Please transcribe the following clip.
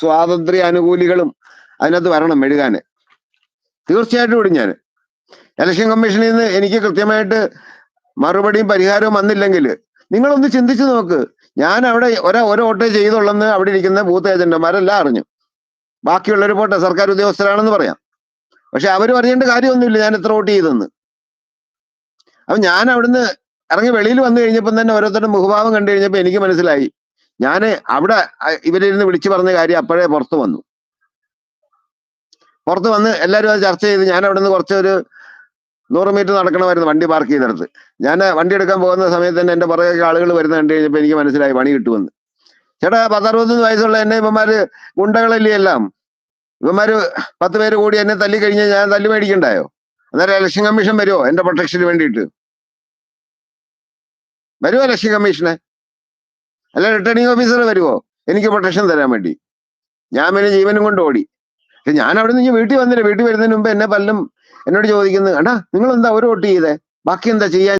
സ്വാതന്ത്ര്യ അനുകൂലികളും അതിനകത്ത് വരണം എഴുതാന് തീർച്ചയായിട്ടും ഇടും ഞാൻ ഇലക്ഷൻ കമ്മീഷനിൽ നിന്ന് എനിക്ക് കൃത്യമായിട്ട് മറുപടിയും പരിഹാരവും വന്നില്ലെങ്കിൽ നിങ്ങളൊന്ന് ചിന്തിച്ചു നോക്ക്. ഞാൻ അവിടെ ഒരേ ഒരു വോട്ടേ ചെയ്തുള്ളെന്ന് അവിടെ ഇരിക്കുന്ന ബൂത്ത് ഏജന്റുമാരെല്ലാം അറിഞ്ഞു. ബാക്കിയുള്ളവർ പോട്ടെ സർക്കാർ ഉദ്യോഗസ്ഥരാണെന്ന് പറയാം. പക്ഷെ അവർ അറിയേണ്ട കാര്യമൊന്നുമില്ല ഞാൻ എത്ര വോട്ട് ചെയ്തെന്ന്. അപ്പൊ ഞാൻ അവിടുന്ന് ഇറങ്ങി വെളിയിൽ വന്നു കഴിഞ്ഞപ്പോൾ തന്നെ ഓരോരുത്തരുടെ മുഖഭാവം കണ്ടു കഴിഞ്ഞപ്പോൾ എനിക്ക് മനസ്സിലായി. ഞാൻ അവിടെ ഇവരിരുന്ന് വിളിച്ചു പറഞ്ഞ കാര്യം അപ്പോഴേ പുറത്തു വന്നു. പുറത്ത് വന്ന് എല്ലാവരും അത് ചർച്ച ചെയ്ത് ഞാൻ അവിടെ നിന്ന് കുറച്ചൊരു നൂറ് മീറ്റർ നടക്കണമായിരുന്നു വണ്ടി പാർക്ക് ചെയ്തെടുത്ത്. ഞാൻ വണ്ടി എടുക്കാൻ പോകുന്ന സമയത്ത് തന്നെ എന്റെ പുറകെ ആളുകൾ വരുന്ന കണ്ടു കഴിഞ്ഞപ്പോൾ എനിക്ക് മനസ്സിലായി പണി കിട്ടുമെന്ന്. ചേട്ടാ പത്തറുപത്തൊന്ന് വയസ്സുള്ള എന്നെ ഇവന്മാര് ഗുണ്ടകളല്ലേ എല്ലാം? ഇവന്മാര് പത്ത് പേര് കൂടി എന്നെ തല്ലി കഴിഞ്ഞാൽ ഞാൻ തല്ലി മേടിക്കണ്ടായോ? അന്നേരം ഇലക്ഷൻ കമ്മീഷൻ വരുമോ എന്റെ പ്രൊട്ടക്ഷന് വേണ്ടിയിട്ട്? വരുമോ ഇലക്ഷൻ കമ്മീഷനെ? അല്ല റിട്ടേണിംഗ് ഓഫീസർ വരുമോ എനിക്ക് പ്രൊട്ടക്ഷൻ തരാൻ വേണ്ടി. ഞാൻ പിന്നെ ജീവനും കൊണ്ട് ഓടി. പക്ഷെ ഞാൻ അവിടെ നിന്ന് വീട്ടിൽ വന്നില്ല. വീട്ടിൽ വരുന്നതിന് മുമ്പ് എന്നെ പലരും എന്നോട് ചോദിക്കുന്നത് അടാ നിങ്ങൾ എന്താ ഒരു വോട്ട് ചെയ്തേ? ബാക്കി എന്താ ചെയ്യാൻ